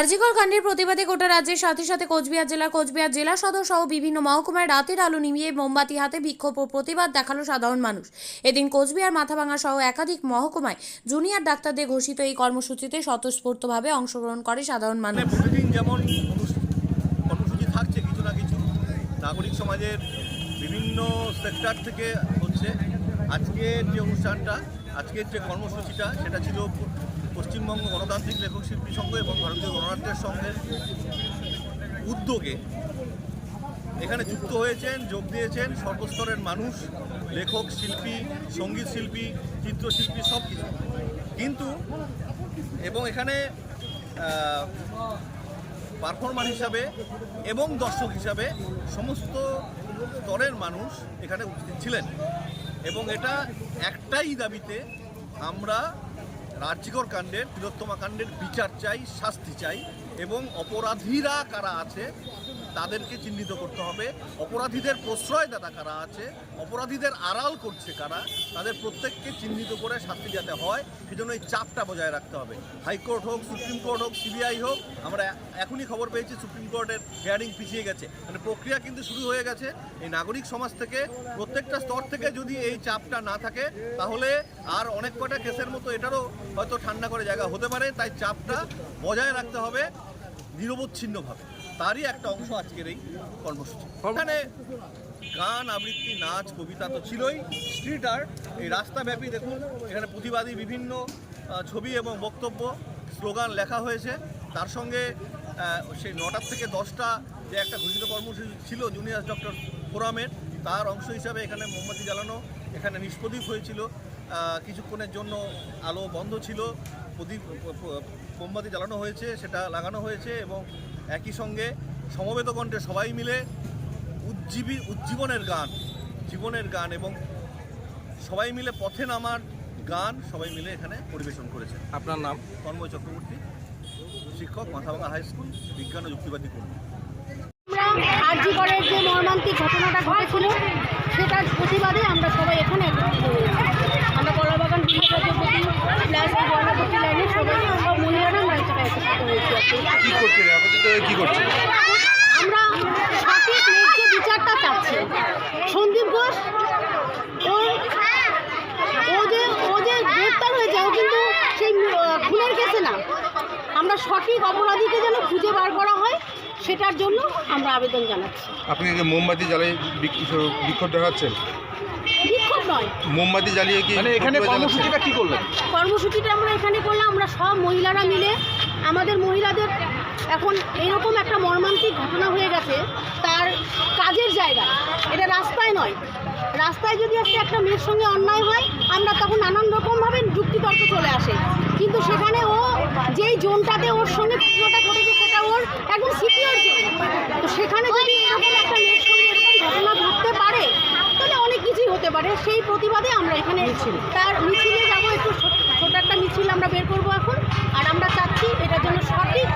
আরজিকর কাণ্ডের প্রতিবাদে গোটা রাজ্যের সাথে সাথে কোচবিহার জেলা কোচবিহার জেলা সদর সহ বিভিন্ন মহকুমায় রাতের আলো নিমিয়ে মোমবাতি হাতে বিক্ষোভ ও প্রতিবাদ দেখাল সাধারণ মানুষ। এদিন কোচবিহার মাথাভাঙা সহ একাধিক মহকুমায় জুনিয়র ডাক্তারদের ঘোষিত এই কর্মসূচিতে স্বতঃস্ফূর্তভাবে অংশগ্রহণ করে সাধারণ মানুষ। মানে প্রতিদিন যেমন কর্মসূচি থাকছে কিছু না কিছু। নাগরিক সমাজের বিভিন্ন সেক্টর থেকে হচ্ছে। আজকের যে অনুষ্ঠানটা, আজকের যে কর্মসূচিটা, সেটা ছিল পশ্চিমবঙ্গ গণতান্ত্রিক লেখক শিল্পী সংঘ এবং ভারতীয় গণনাট্যের সংঘের উদ্যোগে এখানে যুক্ত হয়েছেন, যোগ দিয়েছেন সর্বস্তরের মানুষ, লেখক, শিল্পী, সংগীত শিল্পী, চিত্রশিল্পী, সব কিছু। কিন্তু এবং এখানে পারফরমার হিসাবে এবং দর্শক হিসাবে সমস্ত স্তরের মানুষ এখানে উপস্থিত ছিলেন। এবং এটা একটাই দাবিতে আমরা রাজ্যিকর কাণ্ডের তিলোত্তমা কাণ্ডের বিচার চাই শাস্তি চাই এবং অপরাধীরা কারা আছে তাদেরকে চিহ্নিত করতে হবে। অপরাধীদের প্রশ্রয়দাতা কারা আছে, অপরাধীদের আড়াল করছে কারা, তাদের প্রত্যেককে চিহ্নিত করে শাস্তি যাতে হয়, সেজন্য এই চাপটা বজায় রাখতে হবে। হাইকোর্ট হোক, সুপ্রিম কোর্ট হোক, সিবিআই হোক, আমরা এখনই খবর পেয়েছি সুপ্রিম কোর্টের হিয়ারিং পিছিয়ে গেছে। মানে প্রক্রিয়া কিন্তু শুরু হয়ে গেছে। এই নাগরিক সমাজ থেকে, প্রত্যেকটা স্তর থেকে যদি এই চাপটা না থাকে, তাহলে আর অনেক কটা কেসের মতো এটারও হয়তো ঠান্ডা করে জায়গা হতে পারে। তাই চাপটা বজায় রাখতে হবে নিরবচ্ছিন্নভাবে। তারই একটা অংশ আজকের এই কর্মসূচি। এখানে গান আবৃত্তি নাচ কবিতা তো ছিলই। স্ট্রিট আর্ট এই রাস্তাব্যাপী দেখুন এখানে প্রতিবাদী বিভিন্ন ছবি এবং বক্তব্য স্লোগান লেখা হয়েছে। তার সঙ্গে সেই নটার থেকে দশটা যে একটা ঘোষিত কর্মসূচি ছিল জুনিয়র ডক্টর ফোরামের তার অংশ হিসাবে এখানে মোমবাতি জ্বালানো এখানে নিষ্প্রদীপ হয়েছিল। কিছুক্ষণের জন্য আলো বন্ধ ছিল। প্রদীপ মোমবাতি জ্বালানো হয়েছে সেটা লাগানো হয়েছে এবং একই সঙ্গে সমবেত কণ্ঠে সবাই মিলে উজ্জীবী উজ্জীবনের গান জীবনের গান এবং সবাই মিলে পথে নামার গান সবাই মিলে এখানে পরিবেশন করেছে আপনার নাম? তন্ময় চক্রবর্তী শিক্ষক মাথাভাঙা হাই স্কুল বিজ্ঞান ও যুক্তিবাদী কর্মী। আমরা যে মর্মান্তিক ঘটনাটা ঘটেছিল সেটার প্রতিবাদে আমরা সবাই এখানে আমরা বিশ্বরাজ্যপতি প্লাস জয়নাপতি লাইনে সবাই সব মহিলারা আমরা এখানে একত্রিত হয়েছি আর কি। কি করছেন একত্রিত হয়ে কি করছেন আমরা সঠিক ন্যায্য বিচারটা চাচ্ছি। সন্দীপ ঘোষ ও ও যে ও যে গ্রেপ্তার হয়েছে ও কিন্তু সেই খুনের কেসে না। আমরা সঠিক অপরাধীকে যেন খুঁজে বার করা হয় সেটার জন্য আমরা আবেদন জানাচ্ছি। আপনি কি মোমবাতি জ্বালিয়ে বিক- বিক্ষোভ দেখাচ্ছেন? বিক্ষোভ নয়। মোমবাতি জ্বালিয়ে কি মানে এখানে? কর্মসূচিটা কি করলেন? কর্মসূচিটা আমরা এখানে করলাম আমরা সব মহিলারা মিলে আমাদের এখন এরকম একটা মর্মান্তিক ঘটনা হয়ে গেছে তার কাজের জায়গা। এটা রাস্তায় নয়। রাস্তায় যদি একটা একটা মেয়ের সঙ্গে অন্যায় হয় আমরা তখন নানান রকমভাবে যুক্তিতর্ক চলে আসে। কিন্তু সেখানে ও যেই জোনটাতে ওর সঙ্গে ঘটনাটা ঘটেছে সেটা ওর একদম সিকিওর জোন। তো সেখানে যদি এরকম একটা মেয়ের সঙ্গে এরকম ঘটনা ঘটতে পারে তাহলে অনেক কিছুই হতে পারে। সেই প্রতিবাদে আমরা এখানে এসেছি তার মিছিলে যাব একটু ছোট ছোট একটা মিছিল আমরা বের করব এখন। আর আমরা চাচ্ছি এটার জন্য সঠিক